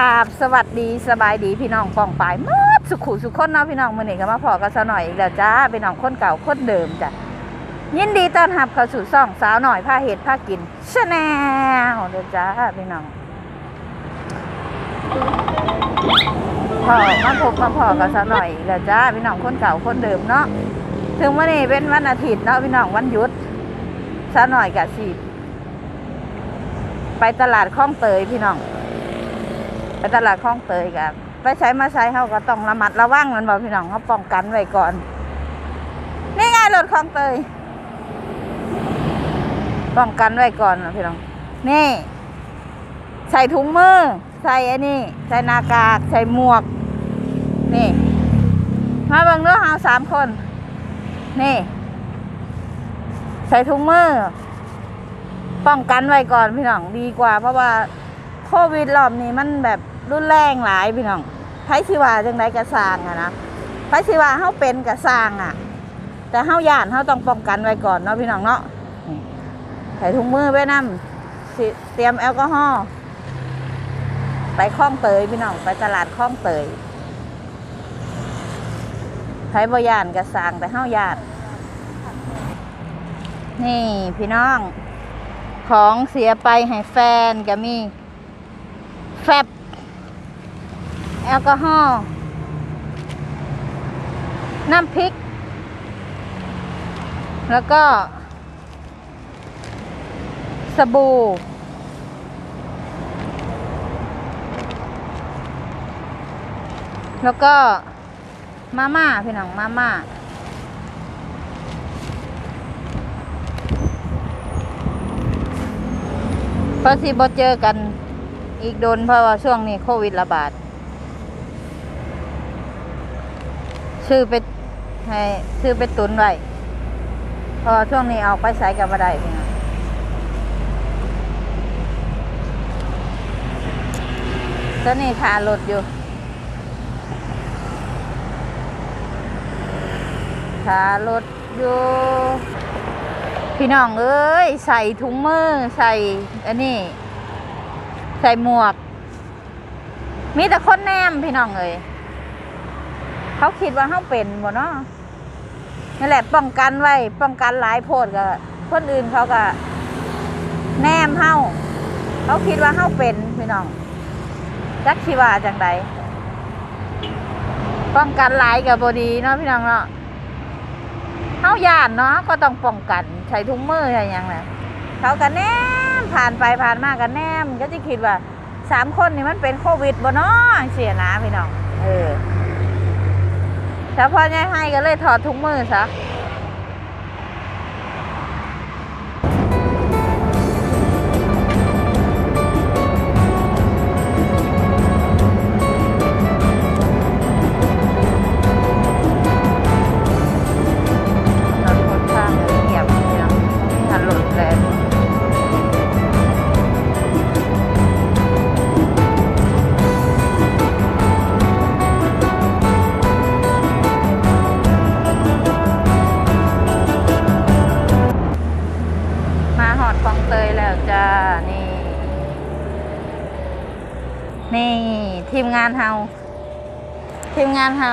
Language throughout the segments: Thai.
ราบสวัสดีสบายดีพี่น้องปองปายหมดสุขุสุขคนเนาะพี่น้องมื้อนี้ก็มาพอกันซะหน่อยอีกแล้วจ้าพี่น้องคนเก่าคนเดิมจ้ะยินดีต้อนรับเข้าสู่ซ่องสาวหน่อยผ้าเห็ดผ้ากินชาแนลเด้อจ้าพี่น้องพอมาพบมาพอกันซะหน่อยอีกแล้วจ้าพี่น้องคนเก่าคนเดิมเนาะถึงวันนี้เป็นวันอาทิตย์เนาะพี่น้องวันหยุดซะหน่อยกะสิไปตลาดคลองเตยพี่น้อง ไปตลาดคลองเตยกับไปใช้มาใช้เขาก็ต้องระมัดระวังมันบอกพี่น้องเขาป้องกันไว้ก่อน นี่ไงรถคลองเตยป้องกันไว้ก่อนนะพี่น้อง นี่ ใส่ถุงมือ ใส่ไอ้นี่ใส่หน้ากาก ใส่หมวก นี่ มาเบิ่งเนื้อหาสามคน นี่ ใส่ถุงมือ ป้องกันไว้ก่อนพี่น้องดีกว่า เพราะว่าโควิดรอบนี้มันแบบ รุนแรงหลายพี่น้องไผสิวาจังไดกระสางอะนะไผสิวาเฮาเป็นกระสางอะแต่เฮาย่านเฮาต้องป้องกันไว้ก่อนเนาะพี่น้องเนาะนี่ใส่ถุงมือไว้นำสิเตรียมแอลกอฮอล์ไปคลองเตยพี่น้องไปตลาดคลองเตยไผบ่ย่านกระสางแต่เฮาย่านนี่พี่น้อง ของเสียไปให้แฟนก็มีแฟบ แอลกอฮอล์น้ำพริก แล้วก็ สบู่ แล้วก็มาม่าพี่น้องมาม่าเพราะที่บ่เจอกันอีกโดนเพราะว่าช่วงนี้โควิดระบาด ชื่อไปให้ชื่อไปตุนไว้พอช่วงนี้เอาไปใส่กับบ่ได้พี่น้องตอนนี้ขารถอยู่ขารถอยู่ พี่น้องเอ้ย ใส่ถุงมือ ใส่อันนี้ ใส่หมวก มีแต่คนแนมพี่น้องเอ้ย เขาคิดว่าเขาเป็นบ่เนาะนี่แหละป้องกันไว้ ป้องกันหลายโพดกับคนอื่นเขาก็ แนมเฮาเขาคิดว่าเฮาเป็นพี่น้องจักชีว่าจังใดป้องกันหลายกับบดีเนาะพี่น้องเนาะเฮาย่านเนาะก็ต้องป้องกันใช้ถุงมืออะไรอย่างนั้นเขากันแนมผ่านไปผ่านมากันแนมก็จะคิดว่าสามคนนี่มันเป็นโควิดบ่เนาะเสียนะพี่น้อง เออ แต่พ่อยายให้ก็เลยถอดถุงมือซะ นี่ทีมงานเฮาทีมงานเฮา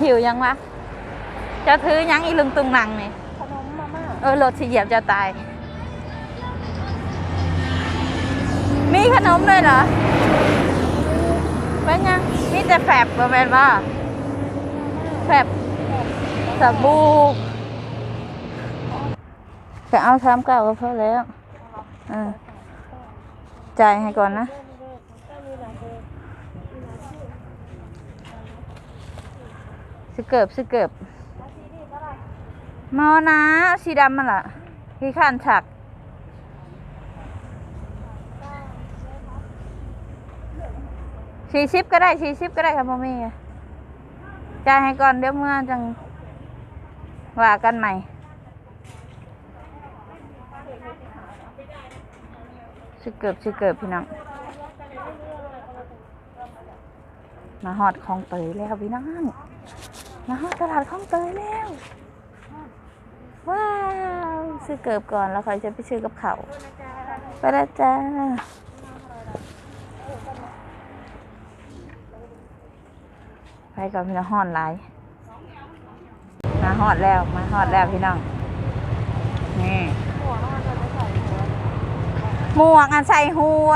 หิวยังวะจะถือยังอีลุงตุงนังนี่ขนมมาม่าเออรถสิเหยียบจะตาย มีขนมด้วยเหรอเป็นยังมีแต่แฟบประมาณว่าแฟบสบู่จะเอาสามเก้าก็พอแล้วเออ จ่ายให้ก่อนนะ สเกิบสเกิบมอนะสีดำมันล่ะที่ข้านฉักสี่สิบก็ได้สี่สิบก็ได้ครับพ่อแม่จ่ายให้ก่อนเดี๋ยวเมื่อจังว่ากันใหม่ ชิเกิบชิเกิบพี่น้องมาหอดคลองเตยแล้วพี่น้องมาหอดตลาดคลองเตยแล้วว้าวซื้อเกิบก่อนแล้วค่อยจะไปซื้อกับเขาไปแล้วจ้าไปก่อนพี่น้องหอดไรมาหอดแล้วมาหอดแล้วพี่น้องนี่ หมวกอันใส่หัว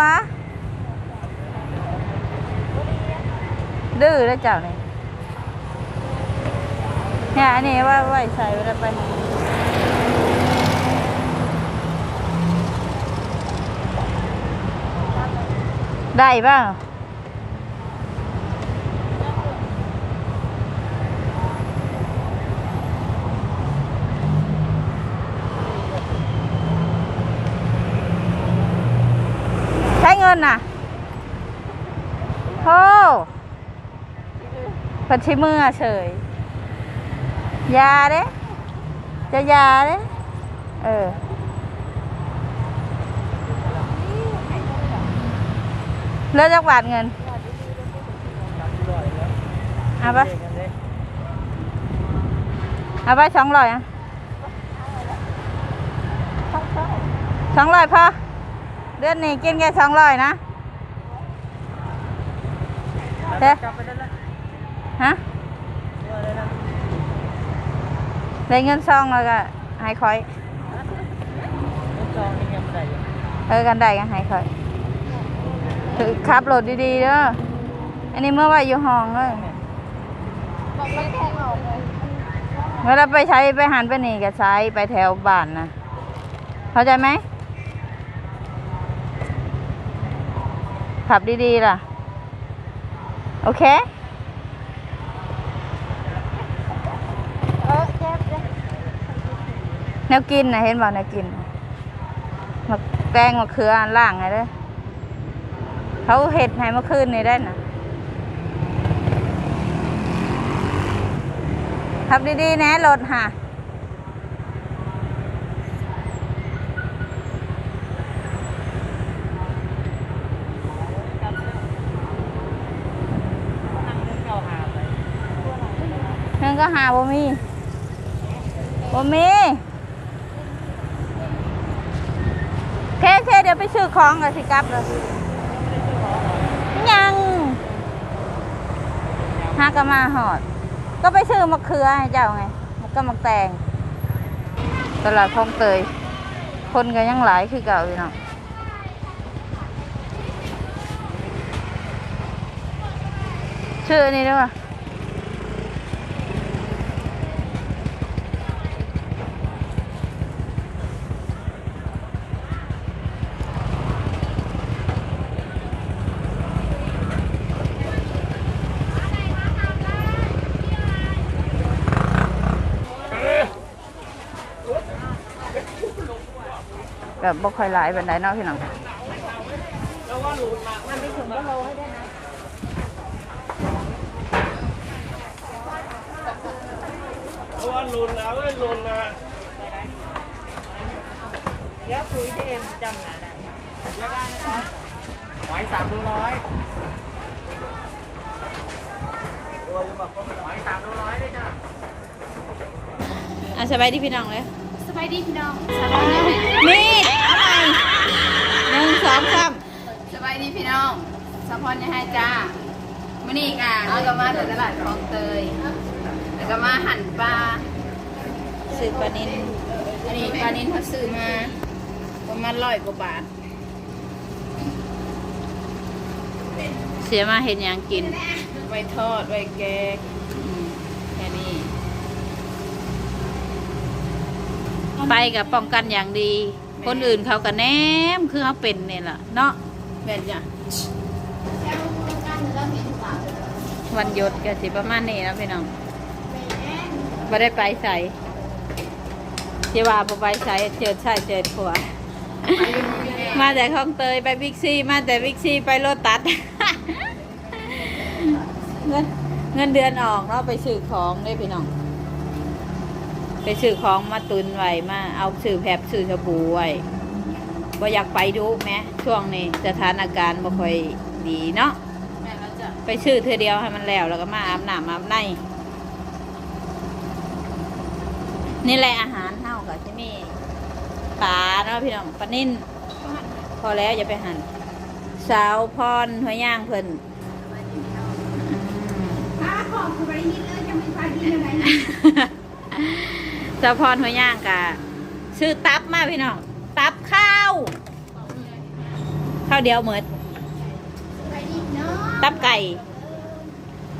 ดื้อแล้วเจ้านี่เนี่ยอันนี้ว่าไว้ใส่ไว้แล้วไปได้ป่างใช้เงิ นน่ะโธ่ปัชิมือเฉยยาเด้จะยาเด้เออเลือกจักบาทเงินเอาไปเอาไปสองร้อยอะสองร้อยพอ ดือนนี้กินแค่สองร้อยนะเด้ฮะได้เงินซองแล้วก็ให้คอยเออกันได้กันให้คอยถือขับรถดีๆเด้ออันนี้เมื่อว่าอยู่ห้องเลยเวลาไปใช้ไปหันไปนี่ก็ใช้ไปแถวบ้านนะเข้าใจไหม ขับดีๆ ล่ะ โอเคแนวกินนะเห็นบ่แนวกินน่ะมาแตงมาเคืออันล่างไงเด้อเขาเห็ดให้เมื่อคืนนี่ได้นะขับดีๆ นะรถค่ะ งก็หาบ่มีบ่มีเคเคเดี๋ยวไปซื้อของกันสิกลับเลยยังหากมาหอด ก็ไปซื้อมะเขือให้เจ้าไงมันก็มะแตงตลาดคลองเตย คนก็ยังหลายคือเก่าอยู่เนาะชื่ออันนี้ด้วย ก็บ่ค่อยหลายปานใดเนาะพี่น้องเราว่าลุนแล้วไม่ลุนนะเดี๋ยวคุยเอ็มจำหนาได้หอยสามร้อยตัวจะบอกว่าหอยสามร้อยได้จ้ะอะสบายดีพี่น้องเลย สบายดีพี่น้องสบายดีนี่เอาไปหนึ่งสองสามสบายดีพี่น้องสะพอนยังให้จ้ามื่อนี้กะเราก็มาจากตลาดคลองเตยแล้วก็มาหั่นปลาสืบปลานินอันนี้ปลานินเขาซื้อมาประมาณร้อยกว่าบาท เสียมาเห็นยังกินไว้ทอดไว้แกงอืมแค่นี้ ไปกับป้องกันอย่างดี คนอื่นเขาก็แนมคือเขาเป็นเนี่ยแหละเนาะแม่นจ้ะวันหยุดก็สิประมาณนี้นะพี่น้องไม่ได้ไปใส่ที่ว่าบ่ไปใส่เจิดใส่เจิดผัวมาแต่คลองเตยไปบิ๊กซี มาแต่บิ๊กซีไปโลตัสเงินเงินเดือนออกเนาะไปซื้อของได้พี่น้อง ไปซื้อของมาตุนไว้มาเอาซื้อแผบซื้อสบู่ไว้บ่อยากไปดูแม้ช่วงนี้สถานการณ์บ่ค่อยดีเนาะแม่นแล้วจ้ะไปซื้อเธอเดียวให้มันแล้วแล้วก็มาอาบน้ำอาบในนี่แหละอาหารเท่ากับที่นี่ปลาเนาะพี่น้องปลานิ่นพอแล้วอย่าไปหั่นสาวพรหัวย่างเพิ่นอืม สะพรหัวย่างกะซื้อตับมาพี่น้อง ตับข้าว ข้าวเดียวเหมือนตับไก่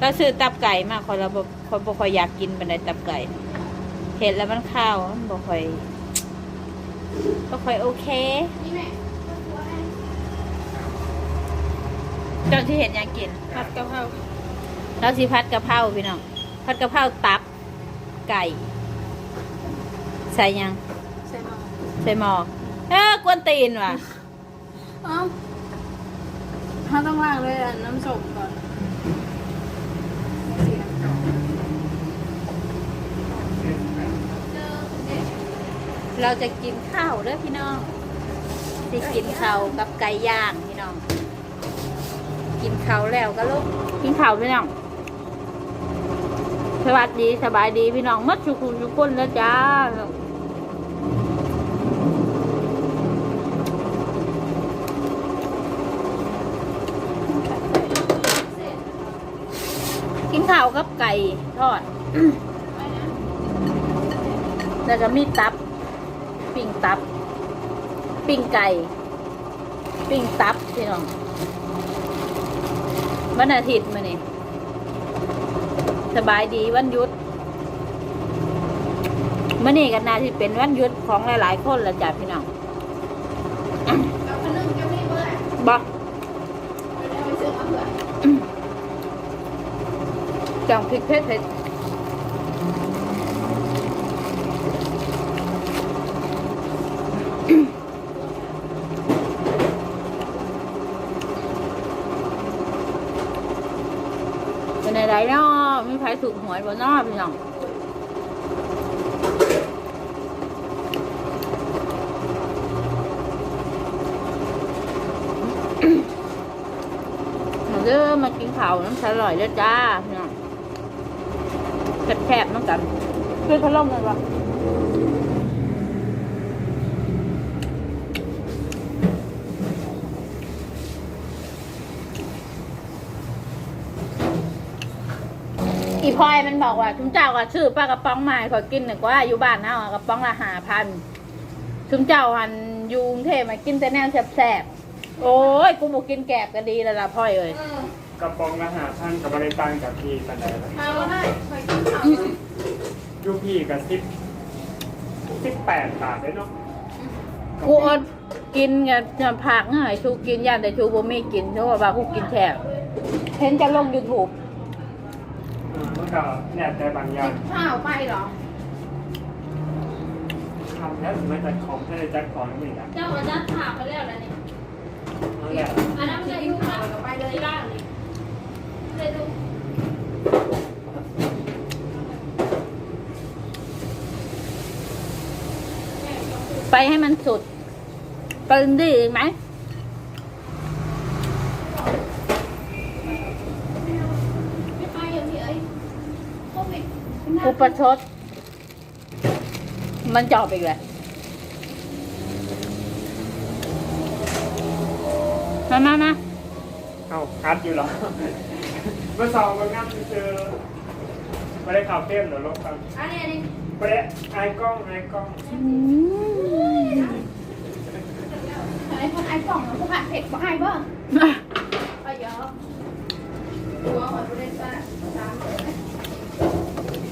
ก็ซื้อตับไก่มาคนละบ่คนบ่ค่อยอยากกินบันไดตับไก่เห็นแล้วมันข้าวมันบ่ค่อยบ่ค่อยโอเคจนที่เห็นอยากกินผัดกะเพราแล้วสิพัดกะเพราพี่น้องพัดกะเพราตับไก่ ใส่ยัง ใส่หม้อใส่หมอกเออกวนตีนว่ะเอ้าเขาต้องล้างด้วยน้ำส้มก่อนเราจะกินข้าวเด้อพี่น้องสิกินข้าวกับไก่ย่างพี่น้อง กินข้าวแล้วก็ลูกกินข้าวพี่น้อง สวัสดีสบายดีพี่น้องมัดชุกุชุกุนแล้วจ้า กินข้าวกับไก่ทอด แล้วก็มีตับ ปิ้งตับ ปิ้งไก่ ปิ้งตับพี่น้อง วันอาทิตย์มานี่สบายดีวันหยุดมื่อนี้กันนาที่เป็นวันหยุดของหลายๆคนละจ้ะพี่น้องเอาขนมจะมีเบอร์บอก เดี๋ยวไปซื้อมาเผื่อ จังพริกเผ็ดเผ็ดเป็นอะไรเนาะมีใครถูกหวยบ่เนาะพี่น้องมาเด้อมากินข้าวน้ำสลอยเด้อจ้าพี่น้อง แคบๆน้ำกันเพื่อนพัดลมเลยวะอีพลอยมันบอกว่าชุมเจ้าก็ชื่อป้ากระป๋องมาให้ขอกินหนึ่งว่าอยู่บ้านนะกระป๋องละหาพันชุมเจ้าหันยูงเทมากินแต่แนวแสบๆโอ้ยกูบอกกินแกบก็ดีแล้วล่ะพ่อยเอ้ย กระป๋องละหาท่านกับบริตังกับพี่ปันไดละเอาว่าได้คอยกินข้าวยูพี่กับสิบสิบแปดบาทเลยเนาะกูอดกินกับจะผักง่ายชูกินย่านแต่ชูบ่มีกินเพราะว่ากูกินแฉบเห็นจะลงยูทูบอืมมันก็แนบแต่บางอย่างข้าวไปเหรอ ทำแล้วถึงไม่จัดของถ้าได้จัดของนี่นะเจ้าว่าจะถามไปแล้วนะนี่นั่นแหละอันนั้นมันจะยุ่งมากกับไปเลยล่างนี่ เลยดูไปให้มันสุดไปดีอีกไหมไม่ไปอย่างนี้เอ้ยโควิดอุปชด มันจอบอีกเลยมามามาเอาคัดอยู่เหรอ เมื่อสองก็งับเจอไม่ได้ข่าวเต้มหรอลบกันอันนี้อันนี้ไม่ได้ไอ้กล้องไอ้กล้องอืมไอ้คนไอ้กล่องมันก็ผ่านเผ็ดบ่ให้บ่ไปเยอะตัวหอยบริษัทตามเลย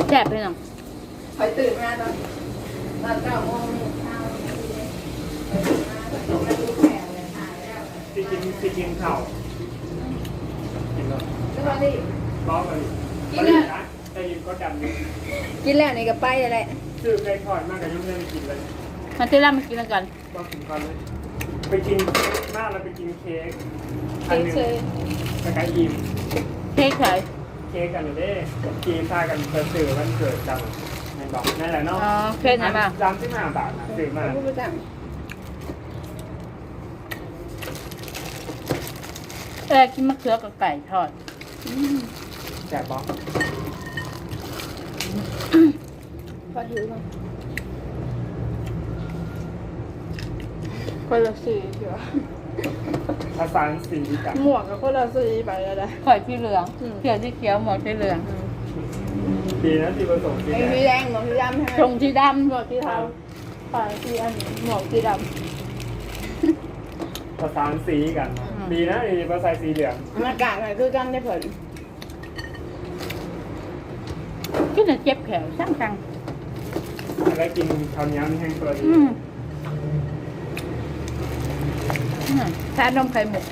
แฉบไปหน่อยหอยตื่นมาตอนตอนเก้าโมงนี่เช้าเลยตื่นมาตอนแปดเลยถ่ายแล้วที่กินที่กินข่าวกิน แล้วสวัสดีร้องเลยกินแล้วนะได้ยินก็จำอยู่กินแล้วนี่ก็ไปอะไรซื้อไก่ทอดมากกับยังไม่ได้กินเลยมาที่ร้านมากินกันบอกถึงก่อนเลยไปกินหน้าเราไปกินเค้กอันหนึ่งเค้กกระไก่อิ่มเค้กเฉยเค้กกันเลยเด้กีพากันเปิดสื่อวันเกิดจังในบอกนั่นแหละเนาะอ๋อเค้กไหนบ้างจำที่ห้าบาทนะซื้อมาผู้ประจเออกินมะเขือกับไก่ทอด แจกบอกำพอถือมาคนละสีเดียวภาษาสีจังหมวกกับคนละสีไปแล้วนะ ข่อยที่เหลืองอืม เขียวที่เขียวหมดที่เหลืองเดีนะที่ผสมสีไอ้แดสีงแดงหมวกสีดำใช่ไหมชงสีดำหมวกสีเทาฝ่ายสีอันนี้หมวกสีดประสานสีกัน ดีนะนี่มาใส่สีเหลืองำหน้ากากอะไรคือกันได้ผลกินแล้วเจ็บแขวช่างจังแล้วกินข้าวเหนียวนี่แห้งตัวดีอืมอืมชานมไข่มุก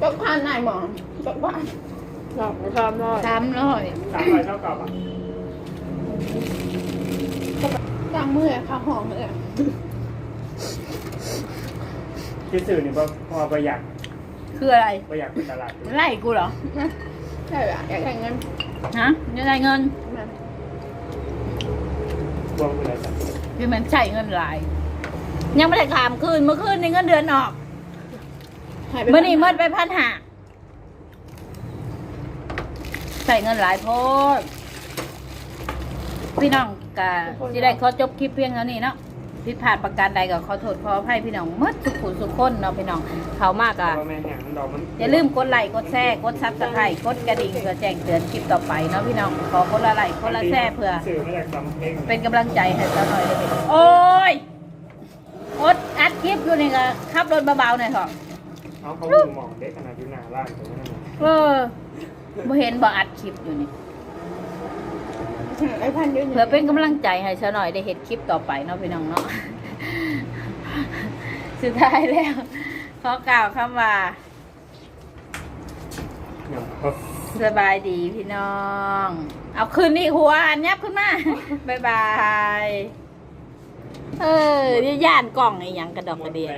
ก็ผ่านนายหมอก็ผ่านหลอกชอบร้อย สามร้อยสามใบเท่ากับอะ ตั้งมือข้าวหอมเลยที่สื่อนี่พอพอประหยัดคืออะไรประหยัดเป็นตลาดไล่กูเหรอใช่อะอยากได้เงินฮะจะได้เงินมารวมอะไรสักคือมันใช้เงินหลาย ยังไม่ได้ขามคืนเมื่อคืนในเงินเดือนออกหายไปเมื่อนี้เมื่อไปพันหาใส่เงินหลายโพดพี่น้อง กะที่ได้ขอจบคลิปเพียงเท่านี้เนาะผิดพลาดประการใดก็ขอโทษขออภัยพี่น้องเมื่อสุขุสุขคนเนาะพี่น้องเขามากเพอะราะว่าแม่แห้งมันดอกมันอย่าลืมกดไลค์กดแชร์กดซับสไครต์กดกระดิ่งเพื่อแจ้งเตือนคลิปต่อไปเนาะพี่น้องขอคนละไลค์คนละแชร์เพื่อ สื่อมาจากสำเพ็งเป็นกำลังใจให้เจ้าหน่อยเลยโอ้ยอดอัดคลิปอยู่นี่ก็ขับรถเบาๆหน่อยเถอะเอาเขาหูหมองเด็กขนาดอยู่หน้าร้านตรงนั้นเออบ่เห็นบ่อัดคลิปอยู่นี่ ไอ้พันยืนเพื่อเป็นกำลังใจให้เจ้าหน่อยได้เห็นคลิปต่อไปเนาะพี่น้องเนาะสุดท้ายแล้วขอกล่าวคำว่าอย่างเขาสบายดีพี่น้อง เอาคืนนี้หัวอันยับขึ้นมาบ๊ายบาย เออย่านกล่องไอ้หยังกระดอกกระเดียหมแฟน